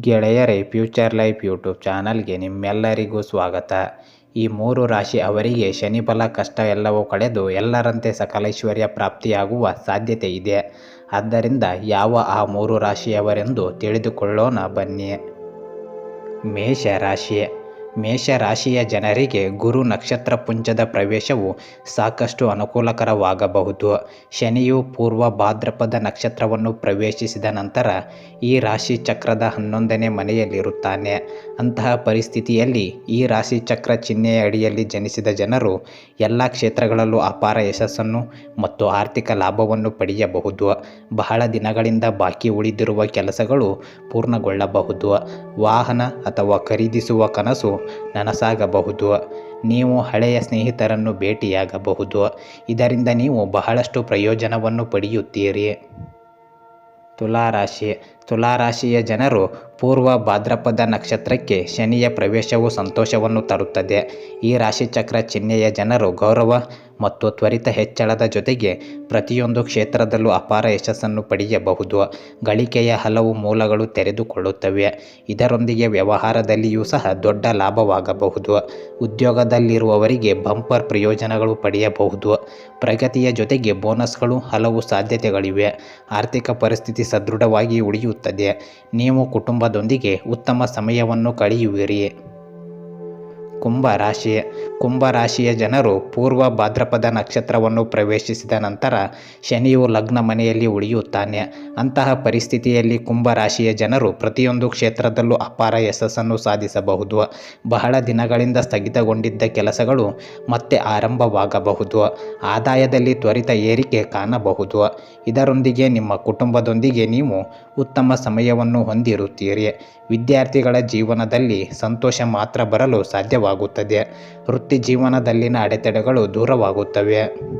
ಗೆಳೆಯರೇ, future life YouTube ಚಾನಲ್ಗೆ ನಿಮ್ಮೆಲ್ಲರಿಗೂ ಸ್ವಾಗತ. ಈ ಮೂರು ರಾಶಿ ಅವರಿಗೆ ಶನಿ ಬಲ ಕಷ್ಟ ಎಲ್ಲವೂ ಕಳೆದು ಎಲ್ಲರಂತೆ ಸಕಲೈಶ್ವರ್ಯ ಪ್ರಾಪ್ತಿಯಾಗುವ ಸಾಧ್ಯತೆ ಇದೆ. ಆದ್ದರಿಂದ ಯಾವ ಆ ಮೂರು ರಾಶಿಯವರೆಂದು ತಿಳಿದುಕೊಳ್ಳೋಣ ಬನ್ನಿ. ಮೇಷ ರಾಶಿ. ಮೇಷರಾಶಿಯ ಜನರಿಗೆ ಗುರು ನಕ್ಷತ್ರ ಪುಂಜದ ಪ್ರವೇಶವು ಸಾಕಷ್ಟು ಅನುಕೂಲಕರವಾಗಬಹುದು. ಶನಿಯು ಪೂರ್ವ ಭಾದ್ರಪದ ನಕ್ಷತ್ರವನ್ನು ಪ್ರವೇಶಿಸಿದ ನಂತರ ಈ ರಾಶಿ ಚಕ್ರದ ಹನ್ನೊಂದನೇ ಮನೆಯಲ್ಲಿರುತ್ತಾನೆ. ಅಂತಹ ಪರಿಸ್ಥಿತಿಯಲ್ಲಿ ಈ ರಾಶಿ ಚಕ್ರ ಚಿಹ್ನೆಯ ಅಡಿಯಲ್ಲಿ ಜನಿಸಿದ ಜನರು ಎಲ್ಲ ಕ್ಷೇತ್ರಗಳಲ್ಲೂ ಅಪಾರ ಯಶಸ್ಸನ್ನು ಮತ್ತು ಆರ್ಥಿಕ ಲಾಭವನ್ನು ಪಡೆಯಬಹುದು. ಬಹಳ ದಿನಗಳಿಂದ ಬಾಕಿ ಉಳಿದಿರುವ ಕೆಲಸಗಳು ಪೂರ್ಣಗೊಳ್ಳಬಹುದು. ವಾಹನ ಅಥವಾ ಖರೀದಿಸುವ ಕನಸು ನನಸಾಗಬಹುದು. ನೀವು ಹಳೆಯ ಸ್ನೇಹಿತರನ್ನು ಭೇಟಿಯಾಗಬಹುದು. ಇದರಿಂದ ನೀವು ಬಹಳಷ್ಟು ಪ್ರಯೋಜನವನ್ನು ಪಡೆಯುತ್ತೀರಿ. ತುಲಾರಾಶಿ. ತುಲಾರಾಶಿಯ ಜನರು ಪೂರ್ವ ಭಾದ್ರಪದ ನಕ್ಷತ್ರಕ್ಕೆ ಶನಿಯ ಪ್ರವೇಶವು ಸಂತೋಷವನ್ನು ತರುತ್ತದೆ. ಈ ರಾಶಿಚಕ್ರ ಚಿಹ್ನೆಯ ಜನರು ಗೌರವ ಮತ್ತು ತ್ವರಿತ ಹೆಚ್ಚಳದ ಜೊತೆಗೆ ಪ್ರತಿಯೊಂದು ಕ್ಷೇತ್ರದಲ್ಲೂ ಅಪಾರ ಯಶಸ್ಸನ್ನು ಪಡೆಯಬಹುದು. ಗಳಿಕೆಯ ಹಲವು ಮೂಲಗಳು ತೆರೆದುಕೊಳ್ಳುತ್ತವೆ. ಇದರೊಂದಿಗೆ ವ್ಯವಹಾರದಲ್ಲಿಯೂ ಸಹ ದೊಡ್ಡ ಲಾಭವಾಗಬಹುದು. ಉದ್ಯೋಗದಲ್ಲಿರುವವರಿಗೆ ಬಂಪರ್ ಪ್ರಯೋಜನಗಳು ಪಡೆಯಬಹುದು. ಪ್ರಗತಿಯ ಜೊತೆಗೆ ಬೋನಸ್ಗಳು ಹಲವು ಸಾಧ್ಯತೆಗಳಿವೆ. ಆರ್ಥಿಕ ಪರಿಸ್ಥಿತಿ ಸದೃಢವಾಗಿ ಉಳಿಯುತ್ತದೆ. ನೀವು ಕುಟುಂಬದೊಂದಿಗೆ ಉತ್ತಮ ಸಮಯವನ್ನು ಕಳೆಯುವಿರಿ. ಕುಂಭ ರಾಶಿ ಕುಂಭ ರಾಶಿಯ ಜನರು ಪೂರ್ವ ಭಾದ್ರಪದ ನಕ್ಷತ್ರವನ್ನು ಪ್ರವೇಶಿಸಿದ ನಂತರ ಶನಿಯು ಲಗ್ನ ಮನೆಯಲ್ಲಿ ಉಳಿಯುತ್ತಾನೆ. ಅಂತಹ ಪರಿಸ್ಥಿತಿಯಲ್ಲಿ ಕುಂಭರಾಶಿಯ ಜನರು ಪ್ರತಿಯೊಂದು ಕ್ಷೇತ್ರದಲ್ಲೂ ಅಪಾರ ಯಶಸ್ಸನ್ನು ಸಾಧಿಸಬಹುದು. ಬಹಳ ದಿನಗಳಿಂದ ಸ್ಥಗಿತಗೊಂಡಿದ್ದ ಕೆಲಸಗಳು ಮತ್ತೆ ಆರಂಭವಾಗಬಹುದು. ಆದಾಯದಲ್ಲಿ ತ್ವರಿತ ಏರಿಕೆ ಕಾಣಬಹುದು. ಇದರೊಂದಿಗೆ ನಿಮ್ಮ ಕುಟುಂಬದೊಂದಿಗೆ ನೀವು ಉತ್ತಮ ಸಮಯವನ್ನು ಹೊಂದಿರುತ್ತೀರಿ. ವಿದ್ಯಾರ್ಥಿಗಳ ಜೀವನದಲ್ಲಿ ಸಂತೋಷ ಮಾತ್ರ ಬರಲು ಸಾಧ್ಯವಾಗುತ್ತದೆ. ವೃತ್ತಿ ಜೀವನದಲ್ಲಿನ ಅಡೆತಡೆಗಳು ದೂರವಾಗುತ್ತವೆ.